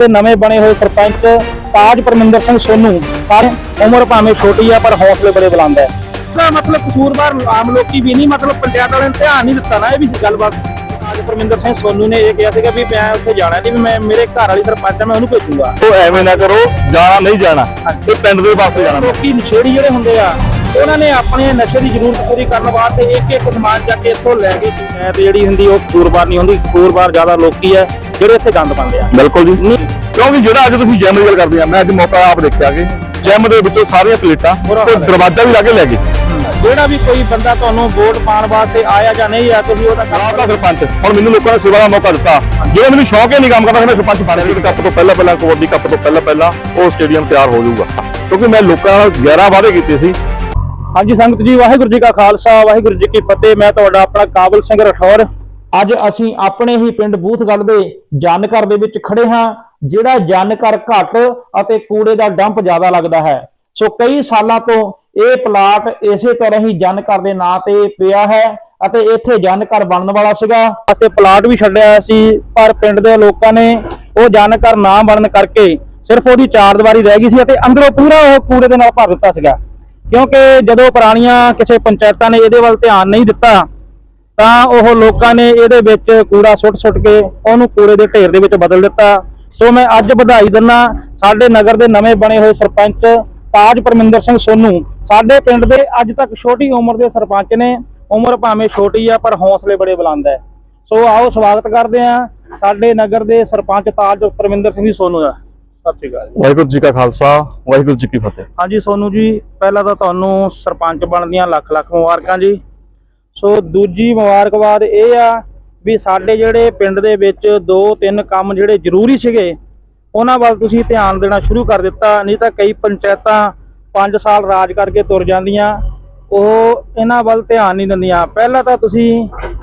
ਤੇ ਨਵੇਂ ਬਣੇ ਹੋਏ ਸਰਪੰਚ ਤਾਜ ਪਰਮਿੰਦਰ ਸਿੰਘ ਸੋਨੂ ਸਾਰੇ ਉਮਰ ਭਾਵੇਂ ਛੋਟੀ ਆ ਪਰ ਹੌਸਲੇ ਬੜੇ ਬੁਲੰਦ ਹੈ ਦਾ ਮਤਲਬ ਕਸੂਰਵਾਰ ਆਮ ਲੋਕੀ ਵੀ ਨਹੀਂ ਮਤਲਬ ਪੰਚਾਇਤ ਵਾਲਿਆਂ ਨੇ ਧਿਆਨ ਨਹੀਂ ਦਿੱਤਾ ਨਾ ਇਹ ਵੀ ਗੱਲਬਾਤ। ਤਾਜ ਪਰਮਿੰਦਰ ਸਿੰਘ ਸੋਨੂ ਨੇ ਇਹ ਕਿਹਾ ਸੀਗਾ ਵੀ ਮੈਂ ਉੱਥੇ ਜਾਣਾ ਨਹੀਂ ਵੀ ਮੈਂ ਮੇਰੇ ਘਰ ਵਾਲੀ ਸਰਪੰਚ ਆ ਮੈਂ ਉਹਨੂੰ ਭੇਜੂਗਾ। ਉਹ ਐਵੇਂ ਨਾ ਕਰੋ ਜਾਣਾ ਨਹੀਂ ਜਾਣਾ ਇਹ ਪਿੰਡ ਦੇ ਵਾਸਤੇ ਜਾਣਾ। ਲੋਕੀ ਨਸ਼ੇੜੀ ਜਿਹੜੇ ਹੁੰਦੇ ਆ ਉਹਨਾਂ ਨੇ ਆਪਣੇ ਨਸ਼ੇ ਦੀ ਜ਼ਰੂਰਤ ਪੂਰੀ ਕਰਨ ਵਾਸਤੇ ਇੱਕ ਇੱਕ ਸਮਾਨ ਜਾ ਕੇ ਇੱਥੋਂ ਲੈ ਕੇ ਪੰਚਾਇਤ ਜਿਹੜੀ ਹੁੰਦੀ ਉਹ ਕਸੂਰਵਾਰ ਨਹੀਂ ਹੁੰਦੀ ਕਸੂਰਵਾਰ ਜ਼ਿਆਦਾ ਲੋਕੀ ਆ ਜਿਹੜੇ ਇੱਥੇ ਗੰਦ ਪਾਉਂਦੇ ਆ। ਬਿਲਕੁਲ ਜੀ। ਕਿਉਂਕਿ ਜਿਹੜਾ ਅੱਜ ਤੁਸੀਂ ਜਿਮ ਦੀ ਗੱਲ ਕਰਦੇ ਆ ਮੈਂ ਅੱਜ ਮੌਕਾ ਆਪ ਦੇਖਿਆ ਕਿ ਜਿਮ ਦੇ ਵਿੱਚੋਂ ਸਾਰੀਆਂ ਪਲੇਟਾਂ ਤੇ ਹੈ। ਦਰਵਾਜ਼ਾ ਵੀ ਲਾ ਕੇ ਲੈ ਗਏ। ਜਿਹੜਾ ਵੀ ਕੋਈ ਬੰਦਾ ਤੁਹਾਨੂੰ ਵੋਟ ਪਾਉਣ ਵਾਸਤੇ ਆਇਆ ਜਾਂ ਨਹੀਂ ਆ ਤੁਸੀਂ ਉਹਦਾ ਆਪ ਦਾ ਕੰਮ ਸਰਪੰਚ ਹੁਣ ਮੈਨੂੰ ਲੋਕਾਂ ਨੇ ਸੇਵਾ ਦਾ ਮੌਕਾ ਦਿੱਤਾ। ਜੇ ਮੈਨੂੰ ਸ਼ੌਕ ਹੀ ਨਹੀਂ ਕੰਮ ਕਰਦਾ ਮੈਂ ਸਰਪੰਚ ਬਣ ਗਿਆ। ਕੱਪ ਤੋਂ ਪਹਿਲਾਂ ਪਹਿਲਾਂ ਕਬੱਡੀ ਕੱਪ ਤੋਂ ਪਹਿਲਾਂ ਪਹਿਲਾਂ ਉਹ ਸਟੇਡੀਅਮ ਤਿਆਰ ਹੋ ਜਾਊਗਾ। ਕਿਉਂਕਿ ਮੈਂ ਲੋਕਾਂ ਨਾਲ 11 ਵਾਅਦੇ ਕੀਤੇ ਸੀ ਹਾਂਜੀ, ਸੰਗਤ ਜੀ, ਵਾਹਿਗੁਰੂ ਜੀ ਕਾ ਖਾਲਸਾ, ਵਾਹਿਗੁਰੂ ਜੀ ਕੀ ਫਤਿਹ। ਮੈਂ ਤੁਹਾਡਾ ਆਪਣਾ ਕਾਬਲ ਸਿੰਘ ਰਠੌਰ। ਅੱਜ ਅਸੀਂ ਆਪਣੇ ਹੀ ਪਿੰਡ ਬੂਥਗੜ੍ਹ ਦੇ ਜਨਕਰ ਦੇ ਵਿੱਚ ਖੜੇ ਹਾਂ, ਜਿਹੜਾ ਜਨਕਰ ਘੱਟ ਅਤੇ ਕੂੜੇ ਦਾ ਡੰਪ ਜ਼ਿਆਦਾ ਲੱਗਦਾ ਹੈ। ਸੋ ਕਈ ਸਾਲਾਂ ਤੋਂ ਇਹ ਪਲਾਟ ਇਸੇ ਤਰ੍ਹਾਂ ਹੀ ਜਨਕਰ ਦੇ ਨਾਂ ਤੇ ਪਿਆ ਹੈ ਅਤੇ ਇੱਥੇ ਜਨਕਰ ਬਣਨ ਵਾਲਾ ਸੀਗਾ। ਅਤੇ ਪਲਾਟ ਵੀ ਛੱਡਿਆ ਹੋਇਆ ਸੀ, ਪਰ ਪਿੰਡ ਦੇ ਲੋਕਾਂ ਨੇ ਉਹ ਜਨਕਰ ਨਾ ਬਣਨ ਕਰਕੇ ਸਿਰਫ ਉਹਦੀ ਚਾਰ ਦੀਵਾਰੀ ਰਹਿ ਗਈ ਸੀ ਅਤੇ ਅੰਦਰੋਂ ਪੂਰਾ ਉਹ ਕੂੜੇ ਦੇ ਨਾਲ ਭਰ ਦਿੱਤਾ ਸੀਗਾ। ਕਿਉਂਕਿ ਜਦੋਂ ਪੁਰਾਣੀਆਂ ਕਿਸੇ ਪੰਚਾਇਤਾਂ ਨੇ ਇਹਦੇ ਵੱਲ ਧਿਆਨ ਨਹੀਂ ਦਿੱਤਾ, ਤਾਂ ਉਹ ਲੋਕਾਂ ਨੇ ਇਹਦੇ ਵਿੱਚ ਕੂੜਾ ਸੁੱਟ-ਸੁੱਟ ਕੇ ਉਹਨੂੰ ਕੂੜੇ ਦੇ ਢੇਰ ਦੇ ਵਿੱਚ ਬਦਲ ਦਿੱਤਾ। ਸੋ ਮੈਂ ਅੱਜ ਵਧਾਈ ਦਿੰਦਾ ਸਾਡੇ ਨਗਰ ਦੇ ਨਵੇਂ ਬਣੇ ਹੋਏ ਸਰਪੰਚ ਤਾਜ ਪਰਮਿੰਦਰ ਸਿੰਘ ਸੋਨੂ। ਸਾਡੇ ਪਿੰਡ ਦੇ ਅੱਜ ਤੱਕ ਛੋਟੀ ਉਮਰ ਦੇ ਸਰਪੰਚ ਨੇ। ਉਮਰ ਭਾਵੇਂ ਛੋਟੀ ਆ, ਪਰ ਹੌਸਲੇ ਬੜੇ ਬੁਲੰਦ ਹੈ ਸੋ ਆਓ ਸਵਾਗਤ ਕਰਦੇ ਹਾਂ ਸਾਡੇ ਨਗਰ ਦੇ ਸਰਪੰਚ ਤਾਜ ਪਰਮਿੰਦਰ ਸਿੰਘ ਜੀ ਸੋਨੂ ਦਾ। ਸਤਿ ਸ਼੍ਰੀ ਅਕਾਲ ਵਾਹਿਗੁਰੂ ਜੀ ਕਾ ਖਾਲਸਾ ਵਾਹਿਗੁਰੂ ਜੀ ਕੀ ਫਤਿਹ। ਹਾਂਜੀ ਸੋਨੂ ਜੀ ਪਹਿਲਾਂ ਤਾਂ ਤੁਹਾਨੂੰ ਸਰਪੰਚ ਬਣਨ ਦੀਆਂ ਲੱਖ ਲੱਖ ਮੁਬਾਰਕਾਂ ਜੀ। ਸੋ ਦੂਜੀ ਮੁਬਾਰਕਬਾਦ ਇਹ ਆ ਵੀ ਸਾਡੇ ਜਿਹੜੇ ਪਿੰਡ ਦੇ ਵਿੱਚ ਦੋ ਤਿੰਨ ਕੰਮ ਜਿਹੜੇ ਜ਼ਰੂਰੀ ਸੀਗੇ ਉਹਨਾਂ ਵੱਲ ਤੁਸੀਂ ਧਿਆਨ ਦੇਣਾ ਸ਼ੁਰੂ ਕਰ ਦਿੱਤਾ ਨਹੀਂ ਤਾਂ ਕਈ ਪੰਚਾਇਤਾਂ 5 ਸਾਲ ਰਾਜ ਕਰਕੇ ਤੁਰ ਜਾਂਦੀਆਂ ਉਹ ਇਹਨਾਂ ਵੱਲ ਧਿਆਨ ਨਹੀਂ ਦਿੰਦੀਆਂ। ਪਹਿਲਾਂ ਤਾਂ ਤੁਸੀਂ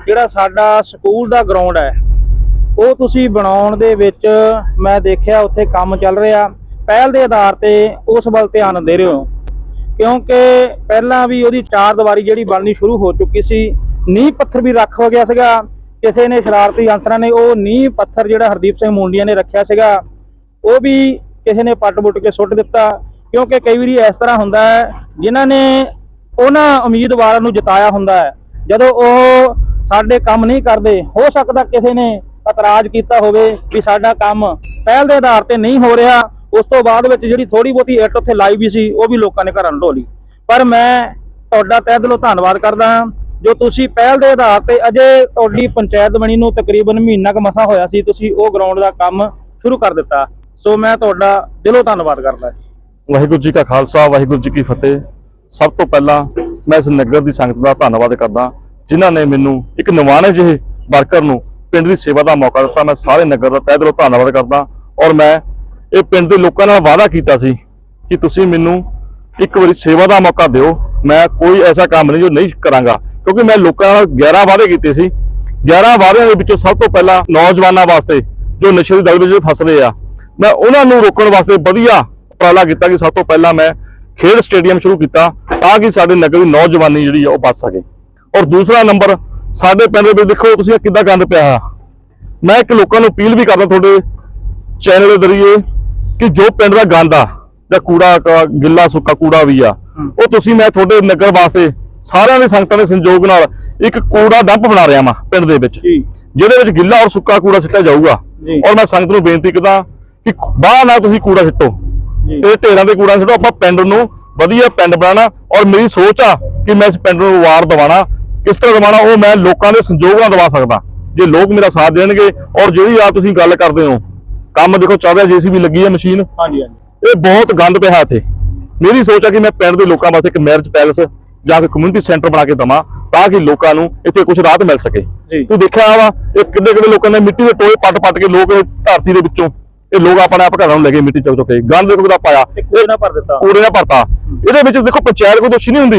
ਜਿਹੜਾ ਸਾਡਾ ਸਕੂਲ ਦਾ ਗਰਾਊਂਡ ਹੈ ਉਹ ਤੁਸੀਂ ਬਣਾਉਣ ਦੇ ਵਿੱਚ ਮੈਂ ਦੇਖਿਆ ਉੱਥੇ ਕੰਮ ਚੱਲ ਰਿਹਾ। ਪਹਿਲ ਦੇ ਆਧਾਰ ਤੇ ਉਸ ਵੱਲ ਧਿਆਨ ਦੇ ਰਹੇ ਹੋ। ਕਿਉਂਕਿ ਪਹਿਲਾਂ ਵੀ ਉਹਦੀ ਚਾਰ ਦੀਵਾਰੀ ਜਿਹੜੀ ਬਣਨੀ ਸ਼ੁਰੂ ਹੋ ਚੁੱਕੀ ਸੀ, ਨੀਂਹ ਪੱਥਰ ਵੀ ਰੱਖ ਹੋ ਗਿਆ ਸੀਗਾ। ਕਿਸੇ ਨੇ ਸ਼ਰਾਰਤੀ ਅਨਸਰਾਂ ਨੇ ਉਹ ਨੀਂਹ ਪੱਥਰ ਜਿਹੜਾ ਹਰਦੀਪ ਸਿੰਘ ਮੁੰਡੀਆਂ ਨੇ ਰੱਖਿਆ ਸੀਗਾ, ਉਹ ਵੀ ਕਿਸੇ ਨੇ ਪੱਟ-ਪੁੱਟ ਕੇ ਸੁੱਟ ਦਿੱਤਾ। ਕਿਉਂਕਿ ਕਈ ਵਾਰੀ ਇਸ ਤਰ੍ਹਾਂ ਹੁੰਦਾ ਹੈ, ਜਿਨ੍ਹਾਂ ਨੇ ਉਹਨਾਂ ਉਮੀਦਵਾਰਾਂ ਨੂੰ ਜਿਤਾਇਆ ਹੁੰਦਾ ਹੈ। ਜਦੋਂ ਉਹ ਸਾਡੇ ਕੰਮ ਨਹੀਂ ਕਰਦੇ, ਹੋ ਸਕਦਾ ਕਿਸੇ ਨੇ ਇਤਰਾਜ਼ ਕੀਤਾ ਹੋਵੇ ਵੀ ਸਾਡਾ ਕੰਮ ਪਹਿਲ ਦੇ ਆਧਾਰ ਤੇ ਨਹੀਂ ਹੋ ਰਿਹਾ, ਉਸ ਤੋਂ ਬਾਅਦ ਵਿੱਚ ਜਿਹੜੀ ਥੋੜੀ ਬਹੁਤੀ ਇੱਟ ਉੱਥੇ ਲਾਈ ਵੀ ਸੀ, ਉਹ ਵੀ ਲੋਕਾਂ ਨੇ ਘਰਾਂ ਨੂੰ ਢੋਲੀ। ਪਰ ਮੈਂ ਤੁਹਾਡਾ ਤਹਿ ਦਿਲੋਂ ਧੰਨਵਾਦ ਕਰਦਾ ਹਾਂ, ਜੋ ਤੁਸੀਂ ਪਹਿਲ ਦੇ ਆਧਾਰ ਤੇ ਅਜੇ ਤੁਹਾਡੀ ਪੰਚਾਇਤ ਬਣੀ ਨੂੰ ਤਕਰੀਬਨ ਮਹੀਨਾ ਕੁ ਮਸਾ ਹੋਇਆ ਸੀ, ਤੁਸੀਂ ਉਹ ਗਰਾਊਂਡ ਦਾ ਕੰਮ ਸ਼ੁਰੂ ਕਰ ਦਿੱਤਾ। ਸੋ ਮੈਂ ਤੁਹਾਡਾ ਦਿਲੋਂ ਧੰਨਵਾਦ ਕਰਦਾ। ਵਾਹਿਗੁਰੂ ਜੀ ਕਾ ਖਾਲਸਾ, ਵਾਹਿਗੁਰੂ ਜੀ ਕੀ ਫਤਿਹ। ਸਭ ਤੋਂ ਪਹਿਲਾਂ ਮੈਂ ਇਸ ਨਗਰ ਦੀ ਸੰਗਤ ਦਾ ਧੰਨਵਾਦ ਕਰਦਾ, ਜਿਨ੍ਹਾਂ ਨੇ ਮੈਨੂੰ ਇੱਕ ਨਵਾਣੇ ਜਿਹੇ ਵਰਕਰ ਨੂੰ ਪਿੰਡ ਦੀ ਸੇਵਾ ਦਾ ਮੌਕਾ ਦਿੱਤਾ, ਮੈਂ ਸਾਰੇ ਨਗਰ ਦਾ ਤਹਿ ਦਿਲੋਂ ਧੰਨਵਾਦ ਕਰਦਾ ਔਰ ਮੈਂ ਇਹ ਪਿੰਡ ਦੇ ਲੋਕਾਂ ਨਾਲ ਵਾਅਦਾ ਕੀਤਾ ਸੀ ਕਿ ਤੁਸੀਂ ਮੈਨੂੰ ਇੱਕ ਵਾਰੀ ਸੇਵਾ ਦਾ ਮੌਕਾ ਦਿਓ, ਮੈਂ ਕੋਈ ਐਸਾ ਕੰਮ ਨਹੀਂ ਜੋ ਨਹੀਂ ਕਰਾਂਗਾ, ਕਿਉਂਕਿ ਮੈਂ ਲੋਕਾਂ ਨਾਲ 11 ਵਾਅਦੇ ਕੀਤੇ ਸੀ। 11 ਵਾਅਦਿਆਂ ਦੇ ਵਿੱਚੋਂ ਸਭ ਤੋਂ ਪਹਿਲਾਂ ਨੌਜਵਾਨਾਂ ਵਾਸਤੇ ਜੋ ਨਸ਼ੇ ਦੀ ਦਲ ਵਿੱਚ ਫਸ ਰਹੇ ਆ, ਮੈਂ ਉਹਨਾਂ ਨੂੰ ਰੋਕਣ ਵਾਸਤੇ ਵਧੀਆ ਉਪਰਾਲਾ ਕੀਤਾ ਕਿ ਸਭ ਤੋਂ ਪਹਿਲਾਂ ਮੈਂ ਖੇਡ ਸਟੇਡੀਅਮ ਸ਼ੁਰੂ ਕੀਤਾ ਤਾਂ ਕਿ ਸਾਡੇ ਨਗਰ ਦੀ ਨੌਜਵਾਨੀ ਜਿਹੜੀ ਆ ਉਹ ਬਚ ਸਕੇ। ਔਰ ਦੂਸਰਾ ਨੰਬਰ ਸਾਡੇ ਪਿੰਡ ਦੇ ਵਿੱਚ ਦੇਖੋ ਤੁਸੀਂ ਇਹ ਕਿੱਦਾਂ ਗੰਦ ਪਿਆ ਮੈਂ ਇੱਕ ਲੋਕਾਂ ਨੂੰ ਅਪੀਲ ਵੀ ਕਰਦਾ ਤੁਹਾਡੇ ਚੈਨਲ ਦੇ ਜ਼ਰੀਏ ਕਿ ਜੋ ਪਿੰਡ ਦਾ ਗੰਦ ਆ ਜਾਂ ਕੂੜਾ ਗਿੱਲਾ ਸੁੱਕਾ ਕੂੜਾ ਵੀ ਆ ਉਹ ਤੁਸੀਂ ਮੈਂ ਤੁਹਾਡੇ ਨਗਰ ਵਾਸਤੇ ਸਾਰਿਆਂ ਦੇ ਸੰਗਤਾਂ ਦੇ ਸੰਯੋਗ ਨਾਲ ਇੱਕ ਕੂੜਾ ਡੰਪ ਬਣਾ ਰਿਹਾ ਵਾਂ ਪਿੰਡ ਦੇ ਵਿੱਚ ਜਿਹਦੇ ਵਿੱਚ ਗਿੱਲਾ ਔਰ ਸੁੱਕਾ ਕੂੜਾ ਸਿੱਟਿਆ ਜਾਊਗਾ। ਔਰ ਮੈਂ ਸੰਗਤ ਨੂੰ ਬੇਨਤੀ ਕਰਦਾ ਕਿ ਬਾਹਰ ਨਾ ਤੁਸੀਂ ਕੂੜਾ ਸਿੱਟੋ। ਤੇ ਢੇਰਾਂ ਦੇ ਕੂੜਾ ਸਿੱਟੋ ਆਪਾਂ ਪਿੰਡ ਨੂੰ ਵਧੀਆ ਪਿੰਡ ਬਣਾਉਣਾ ਔਰ ਮੇਰੀ ਸੋਚ ਆ ਕਿ ਮੈਂ ਇਸ ਪਿੰਡ ਨੂੰ ਵਾਰ ਦਿਵਾਣਾ। ਕਿਸ ਤਰ੍ਹਾਂ ਦਿਵਾਣਾ ਉਹ ਮੈਂ ਲੋਕਾਂ ਦੇ ਸੰਯੋਗ ਨਾਲ ਦਵਾ ਸਕਦਾ। ਜੇ ਲੋਕ ਮੇਰਾ ਸਾਥ ਦੇਣਗੇ ਔਰ ਜਿਹੜੀ ਆ ਤੁਸੀਂ ਗੱਲ ਕਰਦੇ ਹੋ ਕੰਮ ਦੇਖੋ ਰਿਹਾ ਜੀਸੀਬੀ ਲੱਗੀ ਹੈ ਮਸ਼ੀਨ। ਹਾਂਜੀ ਹਾਂਜੀ। ਇਹ ਬਹੁਤ ਗੰਦ ਪਿਆ ਇੱਥੇ। ਮੇਰੀ ਸੋਚ ਆ ਕਿ ਮੈਂ ਪਿੰਡ ਦੇ ਲੋਕਾਂ ਵਾਸਤੇ ਇੱਕ ਮੈਰਿਜ ਪੈਲਸ ਜਾਂ ਕਿ ਕਮਿਊਨਿਟੀ ਸੈਂਟਰ ਬਣਾ ਕੇ ਦਵਾਂ ਤਾਂ ਕਿ ਲੋਕਾਂ ਨੂੰ ਇੱਥੇ ਕੁਝ ਰਾਹਤ ਮਿਲ ਸਕੇ। ਤੂੰ ਦੇਖਿਆ ਵਾ ਇਹ ਕਿੰਨੇ ਕਿੰਨੇ ਲੋਕਾਂ ਨੇ ਮਿੱਟੀ ਦੇ ਟੋਏ ਪੱਟ ਪੱਟ ਕੇ ਲੋਕ ਧਰਤੀ ਦੇ ਵਿੱਚੋਂ ਇਹ ਲੋਕ ਆਪਣੇ ਆਪ ਘਰਾਂ ਨੂੰ ਲੈ ਗਏ ਮਿੱਟੀ ਚੁੱਕ ਚੁੱਕ ਕੇ ਗੰਦ ਦੇਖੋ ਕਿਦਾ ਪਾਇਆ। ਕੂੜੇ ਨਾਲ ਭਰ ਦਿੱਤਾ। ਕੂੜੇ ਨਾਲ ਭਰਤਾ। ਇਹਦੇ ਵਿੱਚ ਦੇਖੋ ਪੰਚਾਇਤ ਕੋਈ ਦੋਸ਼ੀ ਨਹੀਂ ਹੁੰਦੀ।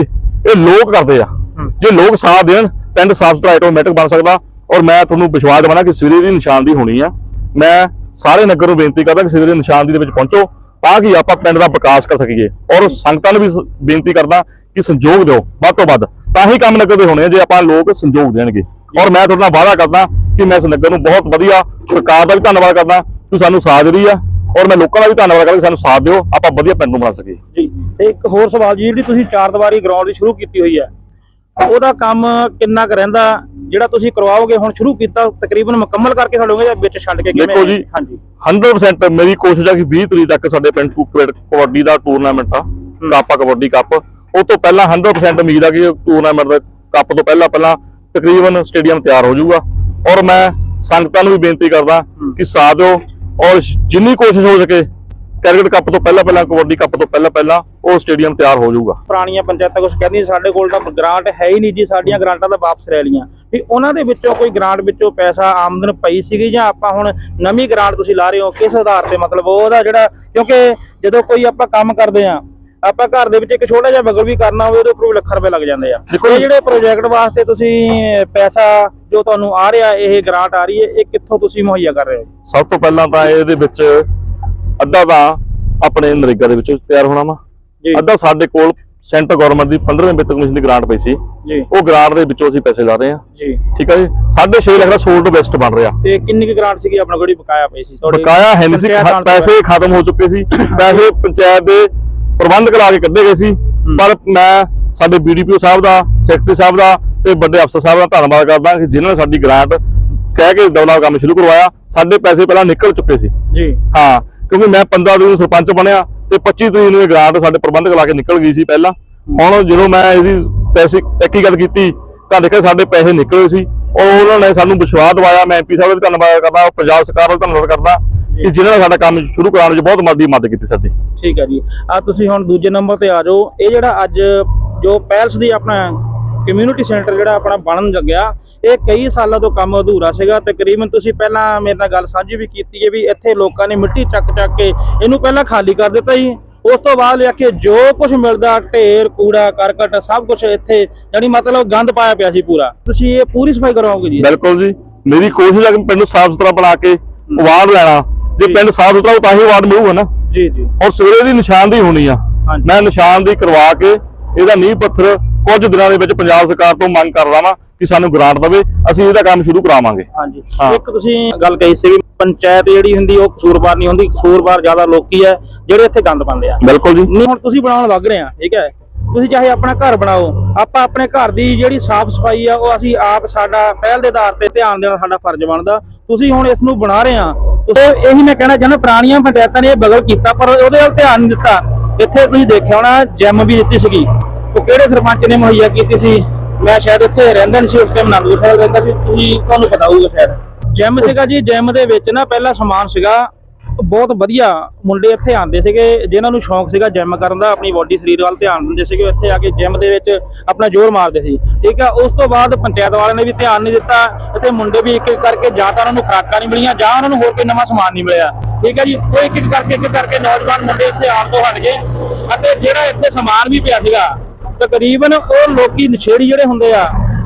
ਇਹ ਲੋਕ ਕਰਦੇ ਆ। ਜੇ ਲੋਕ ਸਾਥ ਦੇਣ, ਪਿੰਡ ਸਾਫ਼ ਸੁਥਰਾ ਆਟੋਮੈਟਿਕ ਬਣ ਸਕਦਾ ਔਰ ਮੈਂ ਤੁਹਾਨੂੰ ਵਿਸ਼ਵਾਸ ਦਿਵਾਉਣਾ ਕਿ ਸਵੇਰੇ ਦੀ ਨਿਸ਼ਾਨਦੀ ਹੋਣੀ ਆ। ਮੈਂ ਸਾਰੇ ਨਗਰ ਨੂੰ ਬੇਨਤੀ ਕਰਦਾ ਕਿ ਸਵੇਰੇ ਨਿਸ਼ਾਨਦੀ ਦੇ ਵਿੱਚ ਪਹੁੰਚੋ ਤਾਂ ਕਿ ਆਪਾਂ ਪਿੰਡ ਦਾ ਵਿਕਾਸ ਕਰ ਸਕੀਏ। ਔਰ ਸੰਗਤਾਂ ਨੂੰ ਵੀ ਬੇਨਤੀ ਕਰਦਾ ਕਿ ਸੰਯੋਗ ਦਿਓ, ਵੱਧ ਤੋਂ ਵੱਧ। ਤਾਂ ਹੀ ਕੰਮ ਨਗਰ ਦੇ ਹੋਣੇ ਆ, ਜੇ ਆਪਾਂ ਲੋਕ ਸੰਯੋਗ ਦੇਣਗੇ। ਔਰ ਮੈਂ ਤੁਹਾਡੇ ਨਾਲ ਵਾਅਦਾ ਕਰਦਾ ਕਿ ਮੈਂ ਇਸ ਨਗਰ ਨੂੰ ਬਹੁਤ ਵਧੀਆ ਸਰਕਾਰ ਦਾ ਵੀ ਧੰਨਵਾਦ ਕਰਦਾ ਕਿ ਸਾਨੂੰ ਸਾਥ ਦੇ ਰਹੀ ਆ। ਔਰ ਮੈਂ ਲੋਕਾਂ ਦਾ ਵੀ ਧੰਨਵਾਦ ਕਰਦਾ ਕਿ ਸਾਨੂੰ ਸਾਥ ਦਿਓ, ਆਪਾਂ ਵਧੀਆ ਪਿੰਡ ਨੂੰ ਬਣਾ ਸਕੀਏ। ਜੀ, ਤੇ ਇੱਕ ਹੋਰ ਸਵਾਲ ਜੀ, ਜਿਹੜੀ ਤੁਸੀਂ ਚਾਰ ਦੀਵਾਰੀ ਗਰਾਊਂਡ ਦੀ ਸ਼ੁਰੂ ਕੀਤੀ ਹੋਈ ਹੈ ਉਹਦਾ ਕੰਮ ਕਿੰਨਾ ਕੁ ਰਹਿੰਦਾ? ਜਿਹੜਾ ਤੁਸੀਂ ਕਰਵਾਓਗੇ ਹੁਣ ਸ਼ੁਰੂ ਕੀਤਾ ਤਕਰੀਬਨ ਮੁਕੰਮਲ ਕਰਕੇ ਛੱਡੋਗੇ ਜਾਂ ਵਿੱਚ ਛੱਡ ਕੇ ਦੇਖੋ ਜੀ। ਹਾਂਜੀ। 100% ਮੇਰੀ ਕੋਸ਼ਿਸ਼ ਆ ਕਿ 20 ਤਰੀਕ ਤੱਕ ਸਾਡੇ ਪਿੰਡ ਕਬੱਡ- ਦਾ ਟੂਰਨਾਮੈਂਟ ਆ ਕਾਪਾ ਕਬੱਡੀ ਕੱਪ। ਉਹ ਤੋਂ ਪਹਿਲਾਂ 100% ਉਮੀਦ ਆ ਕਿ ਟੂਰਨਾਮੈਂਟ ਦਾ ਕੱਪ ਤੋਂ ਪਹਿਲਾਂ ਪਹਿਲਾਂ ਤਕਰੀਬਨ ਸਟੇਡੀਅਮ ਤਿਆਰ ਹੋ ਜਾਊਗਾ। ਔਰ ਮੈਂ ਸੰਗਤਾਂ ਨੂੰ ਵੀ ਬੇਨਤੀ ਕਰਦਾ ਕਿ ਸਾਥ ਦਿਓ ਔਰ ਜਿੰਨੀ ਕੋਸ਼ਿਸ਼ ਹੋ ਸਕੇ ਕ੍ਰਿਕਟ ਕੱਪ ਤੋਂ ਪਹਿਲਾਂ ਪਹਿਲਾਂ ਕਬੱਡੀ ਕੱਪ ਤੋਂ ਪਹਿਲਾਂ ਪਹਿਲਾਂ ਉਹ ਸਟੇਡੀਅਮ ਤਿਆਰ ਹੋ ਜਾਊਗਾ। ਪੁਰਾਣੀਆਂ ਪੰਚਾਇਤਾਂ ਕੁਝ ਕਹਿੰਦੀਆਂ ਸਾਡੇ ਕੋਲ ਤਾਂ ਗ੍ਰਾਂਟ ਹੈ ਹੀ ਨਹੀਂ ਜੀ ਸਾਡੀਆਂ ਗ੍ਰਾਂਟਾਂ ਤਾਂ ਵਾਪਸ ਲੈ ਲਈਆਂ। ਵੀ ਉਹਨਾਂ ਦੇ ਵਿੱਚੋਂ ਕੋਈ ਗ੍ਰਾਂਟ ਵਿੱਚੋਂ ਪੈਸਾ ਆਮਦਨ ਪਈ ਸੀਗੀ ਜਾਂ ਆਪਾਂ ਹੁਣ ਨਵੀਂ ਗ੍ਰਾਂਟ ਤੁਸੀਂ ਲਾ ਰਹੇ ਹੋ ਕਿਸ ਆਧਾਰ ਤੇ ਮਤਲਬ ਉਹਦਾ ਜਿਹੜਾ ਕਿਉਂਕਿ ਜਦੋਂ ਕੋਈ ਆਪਾਂ ਕੰਮ ਕਰਦੇ ਆ ਆਪਾਂ ਘਰ ਦੇ ਵਿੱਚ ਇੱਕ ਛੋਟਾ ਜਿਹਾ ਬਗਲ ਵੀ ਕਰਨਾ ਹੋਵੇ ਉਹਦੇ ਉੱਪਰ ਵੀ ਲੱਖ ਰੁਪਏ ਲੱਗ ਜਾਂਦੇ ਆ। ਇਹ ਜਿਹੜੇ ਪ੍ਰੋਜੈਕਟ ਵਾਸਤੇ ਤੁਸੀਂ ਪੈਸਾ ਜੋ ਤੁਹਾਨੂੰ ਆ ਰਿਹਾ ਇਹ ਗ੍ਰਾਂਟ ਆ ਰਹੀ ਹੈ ਇਹ ਕਿੱਥੋਂ ਤੁਸੀਂ ਮੁਹੱਈਆ ਕਰ ਰਹੇ ਹੋ? ਸਭ ਤੋਂ ਪਹਿਲਾਂ ਤਾਂ ਇਹਦੇ ਵਿੱਚ ਅੱਧਾ ਤਾਂ ਆਪਣੇ ਨਰੇਗਾ ਦੇ ਵਿੱਚੋਂ ਤਿਆਰ ਹੋਣਾ ਵਾ। ਅੱਧਾ ਸਾਡੇ ਕੋਲ ਸੈਂਟਰ ਗਵਰਨਮੈਂਟ ਦੀ 15ਵੇਂ ਵਿੱਤ ਕਮਿਸ਼ਨ ਦੀ ਗ੍ਰਾਂਟ ਪਈ ਸੀ। ਉਹ ਗ੍ਰਾਂਟ ਦੇ ਵਿੱਚੋਂ ਅਸੀਂ ਪੈਸੇ ਲਾ ਰਹੇ ਹਾਂ। ਜੀ। ਠੀਕ ਹੈ ਜੀ? 6.5 ਲੱਖ ਦਾ ਸੋਲਡ ਬੈਸਟ ਬਣ ਰਿਹਾ। ਤੇ ਕਿੰਨੀ ਕੁ ਗ੍ਰਾਂਟ ਸੀਗੀ? ਆਪਣਾ ਕੋਲ ਬਕਾਇਆ ਪਈ ਸੀ? ਬਕਾਇਆ ਹੈ ਨਹੀਂ ਸੀ। ਪੈਸੇ ਖਤਮ ਹੋ ਚੁੱਕੇ ਸੀ। ਪੈਸੇ ਪੰਚਾਇਤ ਦੇ ਪ੍ਰਬੰਧਕ ਲਾ ਕੇ ਕੱਢੇ ਗਏ ਸੀ। ਪਰ ਮੈਂ ਸਾਡੇ ਬੀਡੀਪੀਓ ਸਾਹਿਬ ਦਾ ਸੈਕਟਰੀ ਸਾਹਿਬ ਦਾ ਤੇ ਵੱਡੇ ਅਫਸਰ ਸਾਹਿਬ ਦਾ ਧੰਨਵਾਦ ਕਰਦਾ ਕਿ ਜਿਨ੍ਹਾਂ ਨੇ ਸਾਡੀ ਗ੍ਰਾਂਟ ਕਹਿ ਕੇ ਦੌਲਾ ਕੰਮ ਸ਼ੁਰੂ ਕਰਵਾਇਆ। ਸਾਡੇ ਪੈਸੇ ਪਹਿਲਾਂ ਨਿਕਲ ਚੁੱਕੇ ਸੀ। ਜੀ। ਹਾਂ। ਕਿਉਂਕਿ ਮੈਂ 15 ਤਰੀਕ ਨੂੰ ਸਰਪੰਚ ਬਣਿਆ ਤੇ 25 ਤਰੀਕ ਨੂੰ ਇਹ ਗ੍ਰਾਂਟ ਸਾਡੇ ਪ੍ਰਬੰਧਕ ਲਾ ਕੇ ਨਿਕਲ ਗਈ ਸੀ ਪਹਿਲਾਂ। ਹੁਣ ਜਦੋਂ ਮੈਂ ਇਹਦੀ ਪੈਸੇ ਤਹਿਕੀਕਤ ਕੀਤੀ ਤਾਂ ਦੇਖਿਆ ਸਾਡੇ ਪੈਸੇ ਨਿਕਲੇ ਸੀ। ਔਰ ਉਹਨਾਂ ਨੇ ਸਾਨੂੰ ਵਿਸ਼ਵਾਸ ਦਿਵਾਇਆ ਮੈਂ ਐਮਪੀ ਸਾਹਿਬ ਦਾ ਵੀ ਧੰਨਵਾਦ ਕਰਦਾ ਪੰਜਾਬ ਸਰਕਾਰ ਦਾ ਧੰਨਵਾਦ ਕਰਦਾ ਕਿ ਜਿਨ੍ਹਾਂ ਨੇ ਸਾਡਾ ਕੰਮ ਸ਼ੁਰੂ ਕਰਾਉਣ ਵਿੱਚ ਬਹੁਤ ਮਦਦ ਮਦਦ ਕੀਤੀ ਸਾਡੀ। ਠੀਕ ਹੈ ਜੀ। ਆ ਤੁਸੀਂ ਹੁਣ ਦੂਜੇ ਨੰਬਰ ਤੇ ਆ ਜਾਓ। ਇਹ ਜਿਹੜਾ ਅੱਜ ਜੋ ਪੈਲਸ ਦੀ ਆਪਣਾ ਕਮਿਊਨਿਟੀ ਸੈਂਟਰ ਜਿਹੜਾ ਆਪਣਾ ਬਣਨ ਲੱਗਿਆ ਇਹ ਕਈ ਸਾਲਾਂ ਤੋਂ ਕੰਮ ਅਧੂਰਾ ਸੀਗਾ ਤਕਰੀਬਨ ਤੁਸੀਂ ਪਹਿਲਾਂ ਮੇਰੇ ਨਾਲ ਗੱਲ ਸਾਂਝੀ ਵੀ ਕੀਤੀ ਹੈ ਵੀ ਇੱਥੇ ਲੋਕਾਂ ਨੇ ਮਿੱਟੀ ਚੱਕ ਚੱਕ ਕੇ ਇਹਨੂੰ ਪਹਿਲਾਂ ਖਾਲੀ ਕਰ ਦਿੱਤਾ ਜੀ। ਉਸ ਤੋਂ ਬਾਅਦ ਲਿਆ ਕੇ ਜੋ ਕੁਝ ਮਿਲਦਾ ਢੇਰ ਕੂੜਾ ਕਰਕਟ ਸਭ ਕੁਝ ਇੱਥੇ ਯਾਨੀ ਮਤਲਬ ਗੰਦ ਪਾਇਆ ਪਿਆ ਸੀ ਪੂਰਾ। ਤੁਸੀਂ ਇਹ ਪੂਰੀ ਸਫ਼ਾਈ ਕਰਵਾਓਗੇ ਜੀ? ਬਿਲਕੁਲ ਜੀ। ਮੇਰੀ ਕੋਸ਼ਿਸ਼ ਹੈ ਕਿ ਪਿੰਡ ਨੂੰ ਸਾਫ਼ ਸੁਥਰਾ ਬਣਾ ਕੇ ਅਵਾਰਡ ਲੈਣਾ। ਜੇ ਪਿੰਡ ਸਾਫ਼ ਸੁਥਰਾ ਹੋ ਤਾਂ ਹੀ ਅਵਾਰਡ ਮਿਲੂਗਾ ਨਾ। ਜੀ ਜੀ। ਔਰ ਸਵੇਰੇ ਦੀ ਨਿਸ਼ਾਨਦੇਹੀ ਹੋਣੀ ਆ। ਮੈਂ ਨਿਸ਼ਾਨਦੇਹੀ ਕਰਵਾ ਕੇ ਇਹਦਾ ਨੀਂਹ ਪੱਥਰ ਕੁਝ ਦਿਨਾਂ ਦੇ ਵਿੱਚ ਪੰਜਾਬ ਸਰਕਾਰ ਤੋਂ ਮੰਗ ਕਰ ਰਹਾ ਵਾਂ। ਕਿ ਸਾਨੂੰ ਗ੍ਰਾਂਟ ਦੇਵੇ ਅਸੀਂ ਇਹਦਾ ਕੰਮ ਸ਼ੁਰੂ ਕਰਾਵਾਂਗੇ। ਹਾਂਜੀ। ਇੱਕ ਤੁਸੀਂ ਗੱਲ ਕਹੀ ਸੀ ਵੀ ਪੰਚਾਇਤ ਜਿਹੜੀ ਹੁੰਦੀ ਉਹ ਕਸੂਰਵਾਰ ਨਹੀਂ ਹੁੰਦੀ ਕਸੂਰਵਾਰ ਜ਼ਿਆਦਾ ਲੋਕੀ ਹੈ ਜਿਹੜੇ ਇੱਥੇ ਗੰਦ ਪਾਉਂਦੇ ਆ। ਬਿਲਕੁਲ ਜੀ। ਨਹੀਂ ਹੁਣ ਤੁਸੀਂ ਬਣਾਉਣ ਲੱਗ ਰਹੇ ਆ ਠੀਕ ਹੈ? ਤੁਸੀਂ ਚਾਹੇ ਆਪਣਾ ਘਰ ਬਣਾਓ ਆਪਾਂ ਆਪਣੇ ਘਰ ਦੀ ਜਿਹੜੀ ਸਾਫ਼ ਸਫ਼ਾਈ ਆ ਉਹ ਅਸੀਂ ਆਪ ਸਾਡਾ ਪਹਿਲ ਦੇ ਆਧਾਰ ਤੇ ਧਿਆਨ ਦੇਣਾ ਸਾਡਾ ਫਰਜ਼ ਬਣਦਾ। ਤੁਸੀਂ ਹੁਣ ਇਸ ਨੂੰ ਬਣਾ ਰਹੇ ਆ ਤੁਸੀਂ ਇਹੀ ਮੈਂ ਕਹਿਣਾ ਚਾਹੁੰਦਾ ਪੁਰਾਣੀਆਂ ਪੰਚਾਇਤਾਂ ਨੇ ਇਹ ਬਗਲ ਕੀਤਾ ਪਰ ਉਹਦੇ ਵੱਲ ਧਿਆਨ ਨਹੀਂ ਦਿੱਤਾ। ਇੱਥੇ ਤੁਸੀਂ ਦੇਖਿਆ ਹੋਣਾ ਜਿਮ ਵੀ ਦਿੱਤੀ ਸੀਗੀ। ਉਹ ਕਿਹੜੇ ਸਰਪੰਚ ਨੇ ਮੁਹੱਈਆ ਕੀਤੀ ਸੀ? ਮੈਂ ਸ਼ਾਇਦ ਇੱਥੇ ਰਹਿੰਦਾ ਨਹੀਂ ਸੀ, ਉਸ ਟਾਈਮ ਅਨੰਦਪੁਰ ਸਾਹਿਬ ਰਹਿੰਦਾ ਸੀ। ਤੁਸੀਂ ਤੁਹਾਨੂੰ ਪਤਾ ਹੋਊਗਾ ਸ਼ਾਇਦ। ਜਿਮ ਸੀਗਾ ਜੀ ਜਿਮ ਦੇ ਵਿੱਚ ਨਾ ਪਹਿਲਾ ਸਮਾਨ ਸੀਗਾ, ਬਹੁਤ ਵਧੀਆ ਮੁੰਡੇ ਇੱਥੇ ਆਉਂਦੇ ਸੀਗੇ, ਜਿਨ੍ਹਾਂ ਨੂੰ ਸ਼ੌਂਕ ਸੀਗਾ ਜਿਮ ਕਰਨ ਦਾ, ਆਪਣੀ ਬਾਡੀ ਸਰੀਰ ਵੱਲ ਧਿਆਨ ਦਿੰਦੇ ਸੀਗੇ ਇੱਥੇ ਆ ਕੇ ਜਿਮ ਦੇ ਵਿੱਚ ਆਪਣਾ ਜ਼ੋਰ ਮਾਰਦੇ ਸੀ। ਠੀਕ ਆ, ਉਸ ਤੋਂ ਬਾਅਦ ਪੰਚਾਇਤ ਵਾਲਿਆਂ ਨੇ ਵੀ ਧਿਆਨ ਨਹੀਂ ਦਿੱਤਾ, ਇੱਥੇ ਮੁੰਡੇ ਵੀ ਇੱਕ ਇੱਕ ਕਰਕੇ ਜਾਂ ਤਾਂ ਉਹਨਾਂ ਨੂੰ ਖੁਰਾਕਾਂ ਨਹੀਂ ਮਿਲੀਆਂ, ਜਾਂ ਉਹਨਾਂ ਨੂੰ ਹੋਰ ਕੋਈ ਨਵਾਂ ਸਮਾਨ ਨਹੀਂ ਮਿਲਿਆ। ਠੀਕ ਹੈ ਜੀ, ਉਹ ਇੱਕ ਇੱਕ ਕਰਕੇ ਇੱਕ ਕਰਕੇ ਨੌਜਵਾਨ ਮੁੰਡੇ ਇੱਥੇ ਆਉਣ ਤੋਂ ਹਟ ਗਏ, ਅਤੇ ਜਿਹੜਾ ਇੱਥੇ ਸਮਾਨ ਵੀ ਪਿਆ ਸੀਗਾ ਤਕਰੀਬਨ ਉਹ ਲੋਕੀ ਨਸ਼ੇੜੀ ਜਿਹੜੇ ਹੁੰਦੇ ਆ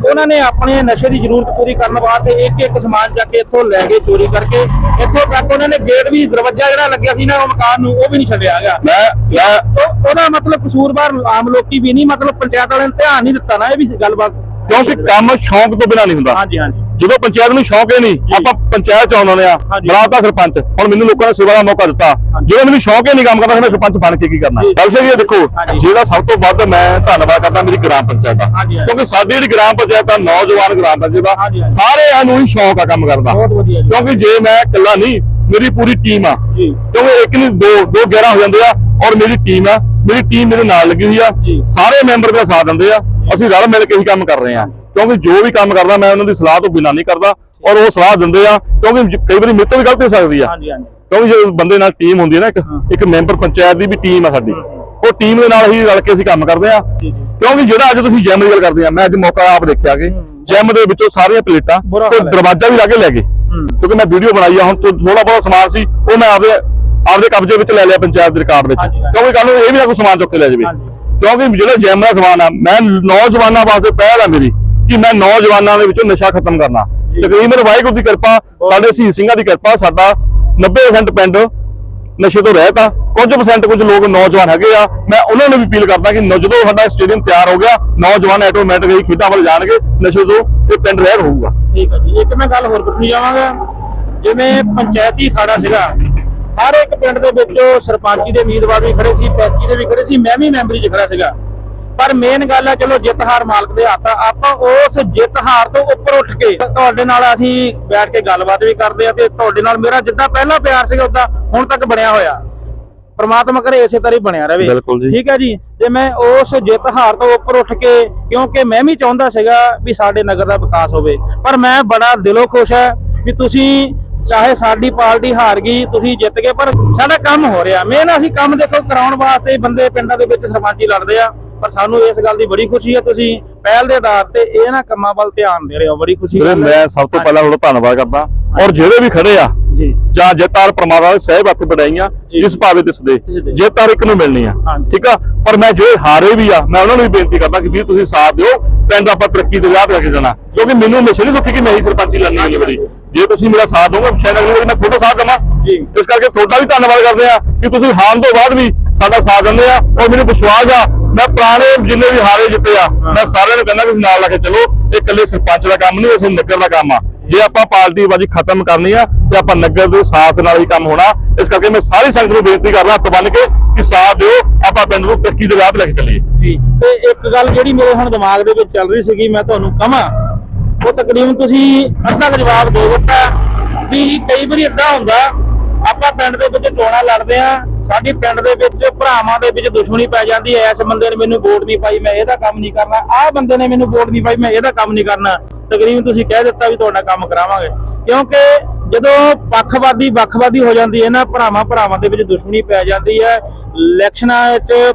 ਉਹਨਾਂ ਨੇ ਆਪਣੇ ਨਸ਼ੇ ਦੀ ਜ਼ਰੂਰਤ ਪੂਰੀ ਕਰਨ ਵਾਸਤੇ ਇੱਕ ਇੱਕ ਸਮਾਨ ਚੱਕ ਕੇ ਇੱਥੋਂ ਲੈ ਕੇ ਚੋਰੀ ਕਰਕੇ। ਇੱਥੋਂ ਤੱਕ ਉਹਨਾਂ ਨੇ ਗੇਟ ਵੀ ਦਰਵਾਜ਼ਾ ਜਿਹੜਾ ਲੱਗਿਆ ਸੀ ਨਾ ਉਹ ਮਕਾਨ ਨੂੰ ਉਹ ਵੀ ਨਹੀਂ ਛੱਡਿਆ ਹੈਗਾ। ਮੈਂ ਮੈਂ ਉਹ- ਉਹਦਾ ਮਤਲਬ ਕਸੂਰਵਾਰ ਆਮ ਲੋਕੀ ਵੀ ਨਹੀਂ ਮਤਲਬ ਪੰਚਾਇਤ ਵਾਲਿਆਂ ਨੇ ਧਿਆਨ ਨਹੀਂ ਦਿੱਤਾ ਨਾ ਇਹ ਵੀ ਗੱਲਬਾਤ ਕਿਉਂਕਿ ਕੰਮ ਸ਼ੌਂਕ ਤੋਂ ਬਿਨਾਂ ਨਹੀਂ ਹੁੰਦਾ। ਹਾਂਜੀ ਹਾਂਜੀ। ਜਦੋਂ ਪੰਚਾਇਤ ਨੂੰ ਸ਼ੌਂਕ ਹੀ ਨਹੀਂ ਆਪਾਂ ਪੰਚਾਇਤ ਚ ਆਉਂਦੇ ਆ। ਬਣਾਤਾ ਸਰਪੰਚ ਹੁਣ ਮੈਨੂੰ ਲੋਕਾਂ ਨੇ ਸੇਵਾ ਦਾ ਮੌਕਾ ਦਿੱਤਾ। ਜਦੋਂ ਮੈਨੂੰ ਸ਼ੌਂਕ ਹੀ ਨਹੀਂ ਕੰਮ ਕਰਦਾ ਮੈਂ ਸਰਪੰਚ ਬਣ ਕੇ ਕੀ ਕਰਨਾ। ਗੱਲ ਸਹੀ ਹੈ ਦੇਖੋ। ਜਿਹੜਾ ਸਭ ਤੋਂ ਵੱਧ ਮੈਂ ਧੰਨਵਾਦ ਕਰਦਾ ਮੇਰੀ ਗ੍ਰਾਮ ਪੰਚਾਇਤ ਦਾ। ਕਿਉਂਕਿ ਸਾਡੀ ਜਿਹੜੀ ਗ੍ਰਾਮ ਪੰਚਾਇਤ ਆ ਨੌਜਵਾਨ ਗ੍ਰਾਮ ਪੰਚਾਇਤ ਹਾਂਜੀ। ਸਾਰਿਆਂ ਨੂੰ ਹੀ ਸ਼ੌਂਕ ਆ ਕੰਮ ਕਰਦਾ ਕਿਉਂਕਿ ਜੇ ਮੈਂ ਇਕੱਲਾ ਨਹੀਂ ਮੇਰੀ ਪੂਰੀ ਟੀਮ ਆ। ਜੀ। ਕਿਉਂਕਿ ਇੱਕ ਨਹੀਂ ਦੋ ਦੋ 11 ਹੋ ਜਾਂਦੇ ਆ ਔਰ ਮੇਰੀ ਟੀਮ ਆ। ਮੇਰੀ ਟੀਮ ਮੇਰੇ ਨਾਲ ਲੱਗੀ ਹੋਈ ਆ। ਸਾਰੇ ਮੈਂਬਰ ਮੇਰਾ ਸਾਥ ਦਿੰਦੇ ਆ। ਅਸੀਂ ਰਲ ਮਿਲ ਕੇ ਹੀ ਕੰਮ ਕਰ ਰਹੇ ਆ। ਕਿਉਂਕਿ ਜੋ ਵੀ ਕੰਮ ਕਰਦਾ ਮੈਂ ਉਹਨਾਂ ਦੀ ਸਲਾਹ ਤੋਂ ਬਿਨਾਂ ਨਹੀਂ ਕਰਦਾ ਔਰ ਉਹ ਸਲਾਹ ਦਿੰਦੇ ਆ ਕਿਉਂਕਿ ਕਈ ਵਾਰੀ ਮੇਰੇ ਤੋਂ ਵੀ ਗਲਤੀ ਹੋ ਸਕਦੀ ਆ। ਹਾਂਜੀ ਹਾਂਜੀ। ਕਿਉਂਕਿ ਜੇ ਬੰਦੇ ਨਾਲ ਟੀਮ ਹੁੰਦੀ ਹੈ ਨਾ ਇੱਕ ਇੱਕ ਮੈਂਬਰ ਪੰਚਾਇਤ ਦੀ ਵੀ ਟੀਮ ਆ ਸਾਡੀ ਉਹ ਟੀਮ ਦੇ ਨਾਲ ਹੀ ਰਲ ਕੇ ਅਸੀਂ ਕੰਮ ਕਰਦੇ ਆ। ਕਿਉਂਕਿ ਜਿਹੜਾ ਅੱਜ ਤੁਸੀਂ ਜਿਮ ਦੀ ਗੱਲ ਕਰਦੇ ਆ ਮੈਂ ਅੱਜ ਮੌਕਾ ਆਪ ਦੇਖਿਆ ਕਿ ਜਿਮ ਦੇ ਵਿੱਚੋਂ ਸਾਰੀਆਂ ਪਲੇਟਾਂ ਤੇ। ਦਰਵਾਜ਼ਾ ਵੀ ਲਾ ਕੇ ਲੈ ਗਏ। ਕਿਉਂਕਿ ਮੈਂ ਵੀਡੀਓ ਬਣਾਈ ਆ ਹੁਣ ਥੋੜਾ ਬਹੁਤ ਸਮਾਨ ਸੀ ਉਹ ਮੈਂ ਆਪਦੇ ਆਪਦੇ ਕਬਜ਼ੇ ਵਿੱਚ ਲੈ ਲਿਆ ਪੰਚਾਇਤ ਦੇ ਰਿਕਾਰਡ ਵਿੱਚ। ਕਿਉਂਕਿ ਕੱਲ ਨੂੰ ਇਹ ਵੀ ਨਾ ਕੋਈ ਸਮਾਨ ਚੁੱਕ ਕੇ ਲੈ ਜਾਵੇ। ਕਿਉਂਕਿ ਜਿਹੜਾ ਜਿਮ ਦਾ ਸਮਾਨ ਆ ਮੈਂ ਨੌਜਵਾਨਾਂ ਵਾਸਤੇ ਪਹਿਲ ਆ ਮੇਰੀ। ਕਿ ਮੈਂ ਨੌਜਵਾਨਾਂ ਦੇ ਵਿੱਚੋਂ ਨਸ਼ਾ ਖਤਮ ਕਰਨਾ। ਤਕਰੀਬਨ ਵਾਹਿਗੁਰੂ ਦੀ ਕਿਰਪਾ ਸਾਡੇ ਸ਼ਹੀਦ ਸਿੰਘਾਂ ਦੀ ਕਿਰਪਾ ਸਾਡਾ 90% ਪਿੰਡ ਨਸ਼ੇ ਤੋਂ ਰਹਿਤ ਆ। ਕੁਝ ਪਰਸੈਂਟ ਕੁਝ ਲੋਕ ਨੌਜਵਾਨ ਹੈਗੇ ਆ। ਮੈਂ ਉਹਨਾਂ ਨੂੰ ਵੀ ਅਪੀਲ ਕਰਦਾ ਕਿ ਜਦੋਂ ਸਾਡਾ ਸਟੇਡੀਅਮ ਤਿਆਰ ਹੋ ਗਿਆ ਨੌਜਵਾਨ ਆਟੋਮੈਟਿਕ ਹੀ ਖੇਡਾਂ ਵੱਲ ਜਾਣਗੇ ਨਸ਼ੇ ਤੋਂ ਇਹ ਪਿੰਡ ਰਹਿਤ ਹੋਊਗਾ। ਠੀਕ ਹੈ ਜੀ। ਇੱਕ ਮੈਂ ਗੱਲ ਹੋਰ ਪੁੱਛਣੀ ਜਾਵਾਂਗਾ ਜਿਵੇਂ ਪੰਚਾਇਤੀ ਖਾੜਾ ਸੀਗਾ ਹਰ ਇੱਕ ਪਿੰਡ ਦੇ ਵਿੱਚੋਂ ਸਰਪੰਚੀ ਦੇ ਉਮੀਦਵਾਰ ਵੀ ਖੜੇ ਸੀ ਪੈਂਚੀ ਦੇ ਵੀ ਖੜੇ ਸੀ ਮੈਂ ਵੀ ਮੈਂਬਰੀ 'ਚ ਖੜਾ ਸੀਗਾ। ਪਰ ਮੇਨ ਗੱਲ ਹੈ ਚਲੋ ਜਿੱਤ ਹਾਰ ਮਾਲਕ ਦੇ ਹੱਥ ਆ ਆਪਾਂ ਉਸ ਜਿੱਤ ਹਾਰ ਤੋਂ ਉੱਪਰ ਉੱਠ ਕੇ ਤੁਹਾਡੇ ਨਾਲ ਅਸੀਂ ਬੈਠ ਕੇ ਗੱਲਬਾਤ ਵੀ ਕਰਦੇ ਆ ਤੇ ਤੁਹਾਡੇ ਨਾਲ ਮੇਰਾ ਜਿੱਦਾਂ ਪਹਿਲਾਂ ਪਿਆਰ ਸੀਗਾ ਉਦਾਂ ਹੁਣ ਤੱਕ ਬਣਿਆ ਹੋਇਆ। ਪ੍ਰਮਾਤਮਾ ਕਰੇ ਇਸੇ ਤਰ੍ਹਾਂ ਹੀ ਬਣਿਆ ਰਵੇ। ਠੀਕ ਹੈ ਜੀ? ਤੇ ਮੈਂ ਉਸ ਜਿੱਤ ਹਾਰ ਤੋਂ ਉੱਪਰ ਉੱਠ ਕੇ ਕਿਉਂਕਿ ਮੈਂ ਵੀ ਚਾਹੁੰਦਾ ਸੀਗਾ ਵੀ ਸਾਡੇ ਨਗਰ ਦਾ ਵਿਕਾਸ ਹੋਵੇ ਪਰ ਮੈਂ ਬੜਾ ਦਿਲੋਂ ਖੁਸ਼ ਹੈ ਵੀ ਤੁਸੀਂ ਚਾਹੇ ਸਾਡੀ ਪਾਰਟੀ ਹਾਰ ਗਈ ਤੁਸੀਂ ਜਿੱਤ ਗਏ ਪਰ ਸਾਡਾ ਕੰਮ ਹੋ ਰਿਹਾ। ਮੇਨ ਅਸੀਂ ਕੰਮ ਦੇਖੋ ਕਰਾਉਣ ਵਾਸਤੇ ਬੰਦੇ ਪਿੰਡਾਂ ਦੇ ਵਿੱਚ ਸਰਪੰਚੀ ਲੜਦੇ ਆ। ਪਰ ਸਾਨੂੰ ਇਸ ਗੱਲ ਦੀ ਬੜੀ ਖੁਸ਼ੀ ਹੈ ਤੁਸੀਂ ਪਹਿਲ ਦੇ ਆਧਾਰ ਤੇ ਇਹਨਾਂ ਕੰਮਾਂ ਵੱਲ ਧਿਆਨ ਦੇ ਰਹੇ ਹੋ ਬੜੀ ਖੁਸ਼ੀ ਵੀਰੇ ਹੈ। ਮੈਂ ਸਭ ਤੋਂ ਪਹਿਲਾਂ ਤੁਹਾਡਾ ਧੰਨਵਾਦ ਕਰਦਾ। ਔਰ ਜਿਹੜੇ ਵੀ ਖੜੇ ਆ ਜੀ। ਜਾਂ ਜਿੱਤਾਰ ਪਰਮਾਤਮਾ ਦੇ ਸਹਿਬ ਹੱਥ ਬੜਾਈਆਂ ਜੀ। ਇਸ ਭਾਵੇਂ ਦਿਸਦੇ। ਜਿੱਤਾਰ ਇੱਕ ਨੂੰ ਮਿਲਣੀ ਆ। ਠੀਕ ਆ? ਪਰ ਮੈਂ ਜਿਹੜੇ ਹਾਰੇ ਵੀ ਆ ਮੈਂ ਉਹਨਾਂ ਨੂੰ ਵੀ ਬੇਨਤੀ ਕਰਦਾ ਕਿ ਵੀਰ ਤੁਸੀਂ ਸਾਥ ਦਿਓ ਪਿੰਡ ਆਪਾਂ ਤਰੱਕੀ ਦੇ ਰਾਹ ਤੇ ਲੈ ਕੇ ਜਾਣਾ। ਕਿਉਂਕਿ ਮੈਨੂੰ ਹਮੇਸ਼ਾ ਨਹੀਂ ਸੁੱਖੀ ਕਿ ਮੈਂ ਹੀ ਸਰਪੰਚੀ ਲੜਨੀ ਅਗਲੀ ਵਾਰੀ ਜੇ ਤੁਸੀਂ ਮੇਰਾ ਸਾਥ ਦੋਗੇ ਸ਼ਾਇਦ ਅਗਲੀ ਵਾਰੀ ਮੈਂ ਤੁਹਾਡਾ ਸਾਥ ਦੇਵਾਂ। ਜੀ। ਇਸ ਕਰਕੇ ਤੁਹਾਡਾ ਵੀ ਧੰਨਵਾਦ ਕਰਦੇ ਆ ਕਿ ਤੁਸੀਂ ਹਾਰਨ ਤੋਂ ਬਾਅਦ ਵੀ ਸਾਡਾ ਸਾਥ ਦਿੰਦੇ ਆ ਔਰ ਮੈਨੂੰ ਵਿਸ਼ਵਾਸ ਆ ਮੈਂ ਪੁਰਾਣੇ ਜਿੰਨੇ ਵੀ ਹਾਰੇ ਜਿੱਤੇ ਆ ਮੈਂ ਸਾਰਿਆਂ ਨੂੰ ਕਹਿੰਦਾ ਕਿ ਨਾਲ ਲਾ ਕੇ ਚਲੋ ਇਹ ਇਕੱਲੇ ਸਰਪੰਚ ਦਾ ਕੰਮ ਨਹੀਂ ਇਹ ਨਗਰ ਦਾ ਕੰਮ ਆ। ਜੇ ਆਪਾਂ ਪਾਰਟੀ ਬਾਜੀ ਖਤਮ ਕਰਨੀ ਆ ਤੇ ਆਪਾਂ ਨਗਰ ਦੇ ਸਾਥ ਨਾਲ ਹੀ ਕੰਮ ਹੋਣਾ। ਇਸ ਕਰਕੇ ਮੈਂ ਸਾਰੀ ਸੰਗਤ ਨੂੰ ਬੇਨਤੀ ਕਰਦਾ ਹੱਥ ਬੰਨ ਕੇ ਕਿ ਸਾਥ ਦਿਓ ਆਪਾਂ ਪਿੰਡ ਨੂੰ ਤਰੱਕੀ ਦੇ ਰਾਹ ਤੇ ਲੈ ਕੇ ਚੱਲੀਏ। ਜੀ। ਤੇ ਇੱਕ ਗੱਲ ਜਿਹੜੀ ਮੇਰੇ ਹੁਣ ਦਿਮਾਗ ਦੇ ਵਿੱਚ ਚੱਲ ਰਹੀ ਸੀਗੀ ਮੈਂ ਤੁਹਾਨੂੰ ਕਹਾਂ ਉਹ ਤਕਰੀਬਨ ਤੁਸੀਂ ਅੱਧਾ ਜਵਾਬ ਦੇ ਦਿੱਤਾ ਵੀ ਕਈ ਵਾਰੀ ਏਦਾਂ ਹੁੰਦਾ ਆਪਾਂ ਪਿੰਡ ਦੇ ਵਿੱਚ ਚੋਣਾਂ ਲੜਦੇ ਆ ਸਾਡੀ ਪਿੰਡ ਦੇ ਵਿੱਚ ਭਰਾਵਾਂ ਦੇ ਵਿੱਚ ਦੁਸ਼ਮਣੀ ਪੈ ਜਾਂਦੀ ਐ ਇਸ ਬੰਦੇ ਨੇ ਮੈਨੂੰ ਵੋਟ ਨਹੀਂ ਪਾਈ, ਮੈਂ ਇਹਦਾ ਕੰਮ ਨਹੀਂ ਕਰਨਾ। ਆਹ ਬੰਦੇ ਨੇ ਮੈਨੂੰ ਵੋਟ ਨਹੀਂ ਪਾਈ, ਮੈਂ ਇਹਦਾ ਕੰਮ ਨਹੀਂ ਕਰਨਾ। ਤਕਰੀਬਨ ਤੁਸੀਂ ਕਹਿ ਦਿੱਤਾ ਵੀ ਤੁਹਾਡਾ ਕੰਮ ਕਰਾਵਾਂਗੇ। ਕਿਉਂਕਿ ਜਦੋਂ ਪੱਖਵਾਦੀ ਵੱਖਵਾਦੀ ਹੋ ਜਾਂਦੀ ਹੈ ਨਾ, ਭਰਾਵਾਂ ਭਰਾਵਾਂ ਦੇ ਵਿੱਚ ਦੁਸ਼ਮਣੀ ਪੈ ਜਾਂਦੀ ਹੈ। ਇਲੈਕਸ਼ਨਾਂ ਵਿੱਚ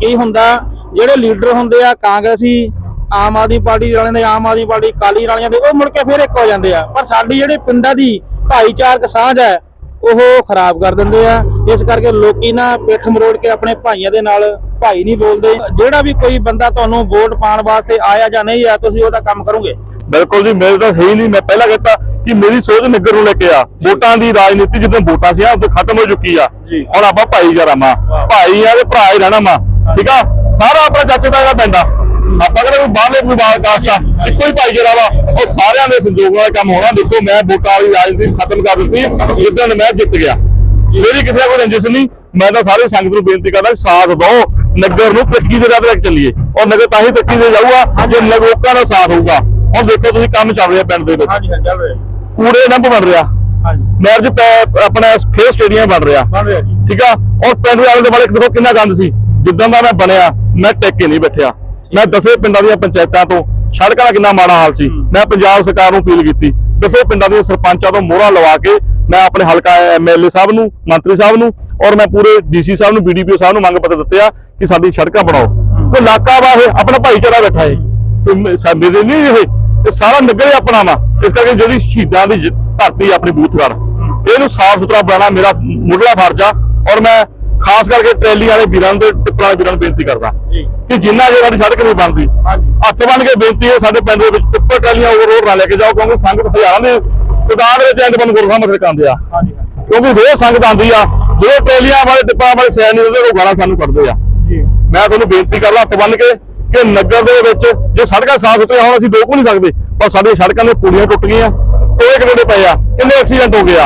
ਕੀ ਹੁੰਦਾ, ਜਿਹੜੇ ਲੀਡਰ ਹੁੰਦੇ ਆ, ਕਾਂਗਰਸੀ, ਆਮ ਆਦਮੀ ਪਾਰਟੀ ਵਾਲਿਆਂ ਦੇ, ਆਮ ਆਦਮੀ ਪਾਰਟੀ ਕਾਲੀ ਵਾਲਿਆਂ ਦੇ, ਉਹ ਮੁੜ ਕੇ ਫਿਰ ਇੱਕ ਹੋ ਜਾਂਦੇ ਆ। ਪਰ ਸਾਡੀ ਜਿਹੜੀ ਪਿੰਡਾਂ ਦੀ ਭਾਈਚਾਰਕ ਸਾਂਝ ਹੈ ਉਹ ਖਰਾਬ ਕਰ ਦਿੰਦੇ ਆ। ਇਸ ਕਰਕੇ ਲੋਕੀ ਨਾ ਪਿੱਠ ਮਰੋੜ ਕੇ ਆਪਣੇ ਭਾਈਆਂ ਦੇ ਨਾਲ ਭਾਈ ਨਹੀਂ ਬੋਲਦੇ। ਜਿਹੜਾ ਵੀ ਕੋਈ ਬੰਦਾ ਤੁਹਾਨੂੰ ਵੋਟ ਪਾਉਣ ਵਾਸਤੇ ਆਇਆ ਜਾਂ ਨਹੀਂ ਆ ਤੁਸੀਂ ਉਹਦਾ ਕੰਮ ਕਰੋਗੇ। ਬਿਲਕੁਲ ਜੀ ਮੇਰੇ ਤਾਂ ਹੈ ਹੀ ਨਹੀਂ। ਮੈਂ ਪਹਿਲਾਂ ਕਹਿੰਦਾ ਕਿ ਮੇਰੀ ਸੋਚ ਨਗਰ ਨੂੰ ਲੈ ਕੇ ਆ। ਵੋਟਾਂ ਦੀ ਰਾਜਨੀਤੀ ਜਦੋਂ ਵੋਟਾਂ ਸੀ ਉਹ ਖਤਮ ਹੋ ਚੁੱਕੀ ਆ। ਹੁਣ ਆਪਾਂ ਭਾਈਚਾਰਾ ਮਾ। ਭਾਈ ਆ ਤੇ ਭਰਾ ਹੀ ਰਹਿਣਾ ਮਾ। ਠੀਕ ਆ? ਸਾਰਾ ਆਪਣਾ ਚਾਚੇ ਦਾ ਪਿੰਡ ਆ। ਆਪਾਂ ਕਹਿੰਦੇ ਕੋਈ ਬਾਹਰਲੇ ਕੋਈ ਬਾਹਰ ਕਾਸਟ ਆ? ਇੱਕੋ ਹੀ ਭਾਈਚਾਰਾ ਵਾ। ਉਹ ਸਾਰਿਆਂ ਦੇ ਸੰਜੋਗ ਨਾਲ ਕੰਮ ਹੋਣਾ। ਦੇਖੋ ਮੈਂ ਵੋਟਾਂ ਵਾਲੀ ਰਾਜਨੀਤੀ ਖਤਮ ਕਰ ਦਿੱਤੀ। ਜਿੱਦਣ ਮੈਂ ਜਿੱਤ ਗਿਆ। ਮੇਰੀ ਕਿਸੇ ਕੋਈ ਰੰਜਿਸ਼ ਨਹੀਂ। ਮੈਂ ਤਾਂ ਸਾਰੇ ਸੰਗਤ ਨੂੰ ਬੇਨਤੀ ਕਰਦਾ ਕਿ ਸਾਥ ਦਿਓ। ਨਗਰ ਨੂੰ ਤਰੱਕੀ ਦੇ ਰਾਹ ਤੇ ਚੱਲੀਏ। ਔਰ ਨਗਰ ਤਾਂ ਹੀ ਤਰੱਕੀ ਤੇ ਜਾਊਗਾ ਜੇ ਲੋਕਾਂ ਦਾ ਸਾਥ ਹੋਊਗਾ। ਹੁਣ ਦੇਖੋ ਤੁਸੀਂ ਕੰਮ ਚੱਲ ਰਿਹਾ ਪਿੰਡ ਦੇ ਵਿੱਚ। ਹਾਂਜੀ ਹਾਂ ਚੱਲ ਰਿਹਾ ਕੂੜੇ ਡੰਪ ਬਣ ਰਿਹਾ। ਹਾਂਜੀ। ਮੈਰਜ ਆਪਣਾ ਖੇਡ ਸਟੇਡੀਅਮ ਬਣ ਰਿਹਾ। ਬਣ ਰਿਹਾ ਜੀ। ਠੀਕ ਆ? ਔਰ ਪਿੰਡ ਵਾਲੇ ਦੇ ਬਾਰੇ ਦੇਖੋ ਕਿੰਨਾ ਗੰਦ ਸੀ। ਜਿੱਦਾਂ ਦਾ ਮੈਂ ਬਣਿਆ ਮੈਂ ਟਿਕ ਕੇ ਨਹੀਂ ਬੈਠਿਆ। ਮੈਂ ਦਸੇ ਪਿੰਡਾਂ ਦੀਆਂ ਪੰਚਾਇਤਾਂ ਤੋਂ ਸੜਕਾਂ ਦਾ ਕਿੰਨਾ ਮਾੜਾ ਹਾਲ ਸੀ। ਮੈਂ ਪੰਜਾਬ ਸਰਕਾਰ ਨੂੰ ਅਪੀਲ ਕੀਤੀ ਦਸੇ ਪਿੰਡਾਂ ਦੇ ਸਰਪੰਚਾਂ ਤੋਂ ਮੋਹਰਾਂ ਲਵਾ ਕੇ ਮੈਂ ਆਪਣੇ ਹਲਕਾ ਐਮਐਲਏ ਸਾਹਿਬ ਨੂੰ ਮੰਤਰੀ ਸਾਹਿਬ ਨੂੰ ਔਰ ਮੈਂ ਪੂਰੇ ਡੀਸੀ ਸਾਹਿਬ ਨੂੰ ਬੀਡੀਪੀਓ ਸਾਹਿਬ ਨੂੰ ਮੰਗ ਪੱਤਰ ਦਿੱਤੇ ਆ ਕਿ ਸਾਡੀ ਸੜਕਾਂ ਬਣਾਓ। ਕੋਈ ਇਲਾਕਾ ਵਾ ਇਹ ਆਪਣਾ ਭਾਈਚਾਰਾ ਬੈਠਾ ਹੈ। ਕੋਈ ਸਾਡੇ ਦੇ ਨਹੀਂ ਇਹ। ਇਹ ਸਾਰਾ ਨਗਰ ਹੀ ਆਪਣਾ ਵਾ। ਇਸ ਕਰਕੇ ਜਿਹੜੀ ਸ਼ਹੀਦਾਂ ਦੀ ਧਰਤੀ ਆਪਣੀ ਬੂਥਗੜ ਇਹਨੂੰ ਸਾਫ਼ ਸੁਥਰਾ ਬਣਾਉਣਾ ਮੇਰਾ ਮੁੱਢਲਾ ਫਰਜ਼ ਆ ਔਰ ਮੈਂ ਖਾਸ ਕਰਕੇ ਟਰੈਲੀ ਵਾਲੇ ਵੀਰਾਂ ਤੇ ਟਿੱਪਰ ਵੀਰਾਂ ਨੂੰ ਬੇਨਤੀ ਕਰਦਾ ਜੀ। ਕਿ ਜਿੰਨਾ ਜੇ ਸਾਡੀ ਸੜਕ ਨਹੀਂ ਬਣਦੀ ਹੱਥ ਬਣ ਕੇ ਬੇਨਤੀ ਹੈ ਸਾਡੇ ਪਿੰਡ ਦੇ ਵਿੱਚ ਟਿੱਪਰ ਟਰਾਲੀਆਂ ਓਵਰਲੋਡ ਨਾ ਲੈ ਕੇ ਜਾਓ ਕਿਉਂਕਿ ਸੰਗਤ ਹਜ਼ਾਰਾਂ ਦੇ ਤਾਦਾਦ ਵਿੱਚ ਐਂਡ ਬੰਦ ਗੁਰੂ ਸਾਹਿਬ ਮੱਥੇ ਟੇਕਉਂਦੇ ਆ। ਕਿਉਂਕਿ ਰੋਜ਼ ਸੰਗਤ ਆਉਂਦੀ ਆ ਜਦੋਂ ਟਰਾਲੀਆਂ ਵਾਲੇ ਟਿੱਪਰਾਂ ਵਾਲੇ ਸੈਨ ਨਹੀਂ ਉਹ ਗਾਲਾਂ ਸਾਨੂੰ ਕੱਢਦੇ ਆ। ਜੀ। ਮੈਂ ਤੁਹਾਨੂੰ ਬੇਨਤੀ ਕਰਦਾ ਹੱਥ ਬੰਨ ਕੇ ਕਿ ਨਗਰ ਦੇ ਵਿੱਚ ਜੇ ਸੜਕਾਂ ਸਾਫ਼ ਸੁਥਰੀਆਂ ਹੋਣ ਅਸੀਂ ਰੋਕ ਨਹੀਂ ਸਕਦੇ ਪਰ ਸਾਡੀਆਂ ਸੜਕਾਂ ਦੇ ਪੁਲੀਆਂ ਟੁੱਟ ਗਈਆਂ ਟੋਏ ਕਿੰਨੇ ਪਏ ਆ ਕਿੰਨੇ ਐਕਸੀਡੈਂਟ ਹੋ ਗਏ ਆ।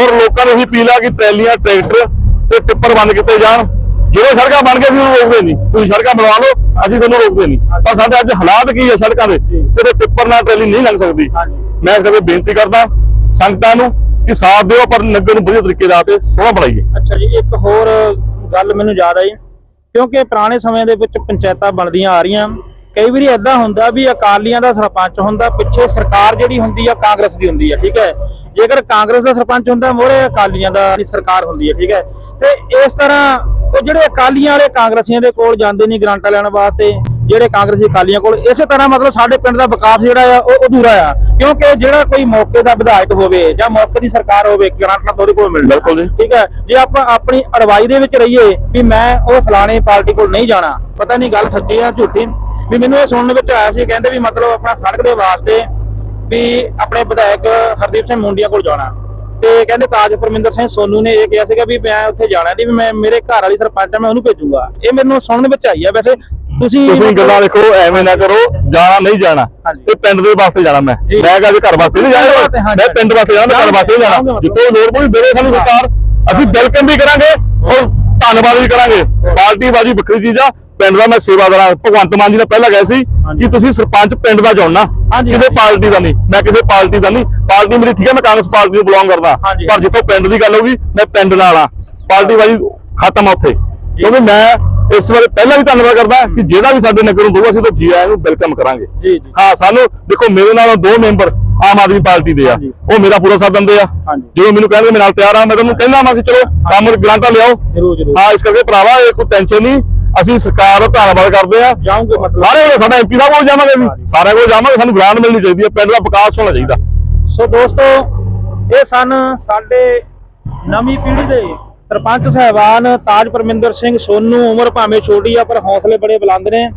ਔਰ ਲੋਕਾਂ ਨੂੰ ਇਹੀ ਅਪੀਲ ਆ ਕਿ ਟਰੈਲੀਆਂ ਟਰੈਕਟਰ ਤੇ ਟਿੱਪਰ ਬੰਦ ਕੀਤੇ ਜਾਣ। ਜਦੋਂ ਸੜਕਾਂ ਬਣ ਗਈਆਂ ਸੀ, ਉਹ ਰੋਕਦੇ ਨਹੀਂ। ਤੁਸੀਂ ਸੜਕਾਂ ਬਣਵਾ ਲਓ, ਅਸੀਂ ਤੁਹਾਨੂੰ ਰੋਕਦੇ ਨਹੀਂ। ਪਰ ਸਾਡੇ ਅੱਜ ਹਾਲਾਤ ਕੀ ਆ ਸੜਕਾਂ ਦੇ? ਕਿਤੇ ਟਿੱਪਰ ਨਾਲ ਟਰੈਲੀ ਨਹੀਂ ਲੰਘ ਸਕਦੀ। ਮੈਂ ਇਸ ਬੇਨਤੀ ਕਰਦਾ, ਸੰਗਤਾਂ ਨੂੰ ਕਿ ਸਾਥ ਦਿਓ, ਪਰ ਨਗਰ ਨੂੰ ਵਧੀਆ ਤਰੀਕੇ ਨਾਲ ਤੇ ਸੋਹਣਾ ਬਣਾਈਏ। ਅੱਛਾ ਜੀ, ਇੱਕ ਹੋਰ ਗੱਲ ਮੈਨੂੰ ਯਾਦ ਆਈ। ਕਿਉਂਕਿ ਪੁਰਾਣੇ ਸਮੇਂ ਦੇ ਵਿੱਚ ਪੰਚਾਇਤਾਂ ਬਣਦੀਆਂ ਆ ਰਹੀਆਂ। ਕਈ ਵਾਰੀ ਐਦਾਂ ਹੁੰਦਾ ਵੀ ਅਕਾਲੀਆਂ ਦਾ ਸਰਪੰਚ ਹੁੰਦਾ, ਪਿੱਛੇ ਸਰਕਾਰ ਜਿਹੜੀ ਹੁੰਦੀ ਆ, ਕਾਂਗਰਸ ਦੀ ਹੁੰਦੀ ਆ, ਠੀਕ ਹੈ? ਜੇਕਰ ਕਾਂਗਰਸ ਦਾ ਸਰਪੰਚ ਹੁੰਦਾ ਮੋਰੇ ਅਕਾਲੀਆਂ ਦਾ ਸਰਕਾਰ ਹੁੰਦੀ ਹੈ ਠੀਕ ਹੈ। ਤੇ ਇਸ ਤਰ੍ਹਾਂ ਉਹ ਜਿਹੜੇ ਅਕਾਲੀਆਂ ਵਾਲੇ ਕਾਂਗਰਸੀਆਂ ਦੇ ਕੋਲ ਜਾਂਦੇ ਨਹੀਂ ਗ੍ਰਾਂਟਾਂ ਲੈਣ ਵਾਸਤੇ ਜਿਹੜੇ ਕਾਂਗਰਸੀ ਅਕਾਲੀਆਂ ਕੋਲ ਇਸੇ ਤਰ੍ਹਾਂ ਮਤਲਬ ਸਾਡੇ ਪਿੰਡ ਦਾ ਵਿਕਾਸ ਜਿਹੜਾ ਆ ਉਹ ਅਧੂਰਾ ਆ। ਕਿਉਂਕਿ ਜਿਹੜਾ ਕੋਈ ਮੌਕੇ ਦਾ ਵਿਧਾਇਕ ਹੋਵੇ ਜਾਂ ਮੌਕੇ ਦੀ ਸਰਕਾਰ ਹੋਵੇ ਗ੍ਰਾਂਟਾਂ ਤਾਂ ਉਹਦੇ ਕੋਲ ਮਿਲਦਾ। ਬਿਲਕੁਲ ਜੀ। ਠੀਕ ਹੈ। ਜੇ ਆਪਾਂ ਆਪਣੀ ਅੜਵਾਈ ਦੇ ਵਿੱਚ ਰਹੀਏ ਵੀ ਮੈਂ ਉਹ ਫਲਾਣੇ ਪਾਰਟੀ ਕੋਲ ਨਹੀਂ ਜਾਣਾ ਪਤਾ ਨਹੀਂ ਗੱਲ ਸੱਚੀ ਆ ਝੂਠੀ ਵੀ ਮੈਨੂੰ ਇਹ ਸੁਣਨ ਵਿੱਚ ਆਇਆ ਸੀ ਕਹਿੰਦੇ ਵੀ ਮਤਲਬ ਆਪਣਾ ਸੜਕ ਦੇ ਵਾਸਤੇ ਵੀ ਆਪਣੇ ਵਿਧਾਇਕ ਹਰਦੀਪ ਸਿੰਘ ਮੁੰਡੀਆਂ ਕੋਲ ਜਾਣਾ। ਤੇ ਕਹਿੰਦੇ ਤਾਜ ਪਰਮਿੰਦਰ ਸਿੰਘ ਸੋਨੂ ਨੇ ਇਹ ਕਿਹਾ ਸੀਗਾ ਵੀ ਮੈਂ ਉੱਥੇ ਜਾਣਾ ਨਹੀਂ ਵੀ ਮੈਂ ਮੇਰੇ ਘਰ ਵਾਲੀ ਸਰਪੰਚ ਆ ਮੈਂ ਉਹਨੂੰ ਭੇਜੂਗਾ। ਇਹ ਮੈਨੂੰ ਸੁਣਨ ਵਿੱਚ ਆਈ ਆ। ਵੈਸੇ ਤੁਸੀਂ ਤੁਸੀਂ ਗੱਲਾਂ ਦੇਖੋ ਐਵੇਂ ਨਾ ਕਰੋ ਜਾਣਾ ਨਹੀਂ ਜਾਣਾ। ਇਹ ਪਿੰਡ ਦੇ ਵਾਸਤੇ ਜਾਣਾ ਮੈਂ। ਮੈਂ ਕਹਾਂ ਘਰ ਵਾਸਤੇ ਨਹੀਂ ਜਾਣਾ। ਮੈਂ ਪਿੰਡ ਵਾਸਤੇ ਜਾਣਾ ਘਰ ਵਾਸਤੇ ਜਾਣਾ। ਜਿੱਥੇ ਲੋੜ ਪਈ ਦੇਵੇ ਸਾਨੂੰ ਸਰਕਾਰ। ਅਸੀਂ ਵੈਲਕਮ ਵੀ ਕਰਾਂਗੇ ਔਰ ਧੰਨਵਾਦ ਵੀ ਕਰਾਂਗੇ। ਪਾਰਟੀ ਬਾਜੀ ਵੱਖਰੀ ਚੀਜ਼ ਆ। ਪਿੰਡ ਦਾ ਮੈਂ ਸੇਵਾਦਾਰ ਹਾਂ ਭਗਵੰਤ ਮਾਨ ਜੀ ਨੇ ਪਹਿਲਾਂ ਗਏ ਸੀ। ਕਿ ਤੁਸੀਂ ਸਰਪੰਚ ਪਿੰਡ ਦਾ ਚੁਣਨਾ ਕਿਸੇ। ਪਾਰਟੀ ਦਾ ਨਹੀਂ ਮੈਂ ਕਿਸੇ ਪਾਰਟੀ ਦਾ ਨਹੀਂ। ਪਾਰਟੀ ਮੇਰੀ ਠੀਕ ਹੈ ਮੈਂ ਕਾਂਗਰਸ ਪਾਰਟੀ ਨੂੰ ਬਿਲੋਂਗ ਕਰਦਾ। ਪਰ ਜਿੱਥੋਂ ਪਿੰਡ ਦੀ ਗੱਲ ਹੋਊਗੀ ਮੈਂ ਪਿੰਡ ਨਾਲ ਆ ਪਾਰਟੀ ਬਾਜੀ ਖਤਮ ਆ ਉੱਥੇ। ਕਿਉਂਕਿ ਮੈਂ ਇਸ ਬਾਰੇ ਪਹਿਲਾਂ ਵੀ ਧੰਨਵਾਦ ਕਰਦਾ ਕਿ ਜਿਹੜਾ ਵੀ ਸਾਡੇ ਨਗਰ ਨੂੰ ਦਊਗਾ ਅਸੀਂ ਤਾਂ ਜੀ ਆਇਆਂ ਨੂੰ ਵੈਲਕਮ ਕਰਾਂਗੇ। ਜੀ ਜੀ। ਹਾਂ ਸਾਨੂੰ ਦੇਖੋ ਮੇਰੇ ਨਾਲ ਦੋ ਮੈਂਬਰ ਆਮ ਆਦਮੀ ਪਾਰਟੀ ਦੇ ਆ। ਉਹ ਮੇਰਾ ਪੂਰਾ ਸਾਥ ਦਿੰਦੇ ਆ। ਜਦੋਂ ਮੈਨੂੰ ਕਹਿੰਦੇ ਮੈਂ ਨਾਲ ਤਿਆਰ ਆ ਮੈਂ ਤੁਹਾਨੂੰ ਕਹਿੰਦਾ ਮੈਂ ਕਿ ਚਲੋ ਕੰਮ ਗ੍ਰਾਂਟਾਂ ਲਿਆਓ। ਹਾਂ ਇਸ ਕਰਕੇ ਭਰਾਵਾ ਇਹ ਕੋਈ ਟੈਨਸ਼ਨ ਨਹੀਂ। ਅਸੀਂ ਸਰਕਾਰ ਦਾ ਧੰਨਵਾਦ ਕਰਦੇ ਆ ਜਾਓਗੇ ਮਤਲਬ। ਸਾਰੇ ਕੋਲ ਸਾਡਾ ਐਮਪੀ ਸਾਹਿਬ ਕੋਲ ਜਾਵਾਂਗੇ ਅਸੀਂ। ਸਾਰਿਆਂ ਕੋਲ ਜਾਵਾਂਗੇ ਸਾਨੂੰ ਗ੍ਰਾਂਟ ਮਿਲਣੀ ਚਾਹੀਦੀ ਹੈ ਪਿੰਡ ਦਾ ਵਿਕਾਸ ਹੋਣਾ ਚਾਹੀਦਾ। ਸੋ ਦੋਸਤੋ ਇਹ ਸਨ ਸਾਡੇ ਨਵੀਂ ਪੀੜ੍ਹੀ ਦੇ ਸਰਪੰਚ ਸਹਿਬਾਨ ਤਾਜ ਪਰਮਿੰਦਰ ਸਿੰਘ ਸੋਨੂ ਉਮਰ ਭਾਵੇਂ ਛੋਟੀ ਆ ਪਰ ਹੌਸਲੇ ਬੜੇ ਬੁਲੰਦ ਨੇ।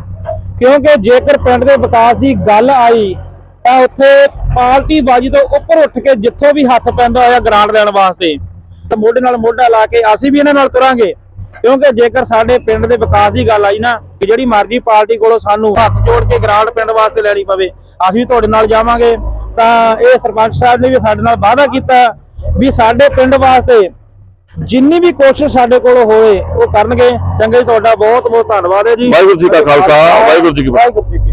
ਕਿਉਂਕਿ ਜੇਕਰ ਪਿੰਡ ਦੇ ਵਿਕਾਸ ਦੀ ਗੱਲ ਆਈ ਤਾਂ ਉੱਥੇ ਪਾਰਟੀ ਬਾਜੀ ਤੋਂ ਉੱਪਰ ਉੱਠ ਕੇ ਜਿੱਥੋਂ ਵੀ ਹੱਥ ਪੈਂਦਾ ਹੋਇਆ ਗ੍ਰਾਂਟ ਦੇਣ ਵਾਸਤੇ ਤਾਂ ਮੋਢੇ ਨਾਲ ਮੋਢਾ ਲਾ ਕੇ ਅਸੀਂ ਵੀ ਇਹਨਾਂ ਨਾਲ ਤੁਰਾਂਗੇ। ਕਿਉਂਕਿ ਜੇਕਰ ਸਾਡੇ ਪਿੰਡ ਦੇ ਵਿਕਾਸ ਦੀ ਗੱਲ ਆਈ ਨਾ ਕਿ ਜਿਹੜੀ ਮਰਜ਼ੀ ਪਾਰਟੀ ਕੋਲੋਂ ਸਾਨੂੰ ਹੱਥ ਜੋੜ ਕੇ ਗ੍ਰਾਂਟ ਪਿੰਡ ਵਾਸਤੇ ਲੈਣੀ ਪਵੇ ਅਸੀਂ ਤੁਹਾਡੇ ਨਾਲ ਜਾਵਾਂਗੇ। ਤਾਂ ਇਹ ਸਰਪੰਚ ਸਾਹਿਬ ਨੇ ਵੀ ਸਾਡੇ ਨਾਲ ਵਾਅਦਾ ਕੀਤਾ ਵੀ ਸਾਡੇ ਪਿੰਡ ਵਾਸਤੇ ਜਿੰਨੀ ਵੀ ਕੋਸ਼ਿਸ਼ ਸਾਡੇ ਕੋਲ ਹੋਵੇ ਉਹ ਕਰਨਗੇ। ਚੰਗਾ ਤੁਹਾਡਾ ਬਹੁਤ ਬਹੁਤ ਧੰਨਵਾਦ ਹੈ ਜੀ। ਵਾਹਿਗੁਰੂ ਜੀ ਕਾ ਖਾਲਸਾ, ਵਾਹਿਗੁਰੂ ਜੀ ਕੀ ਫਤਿਹ।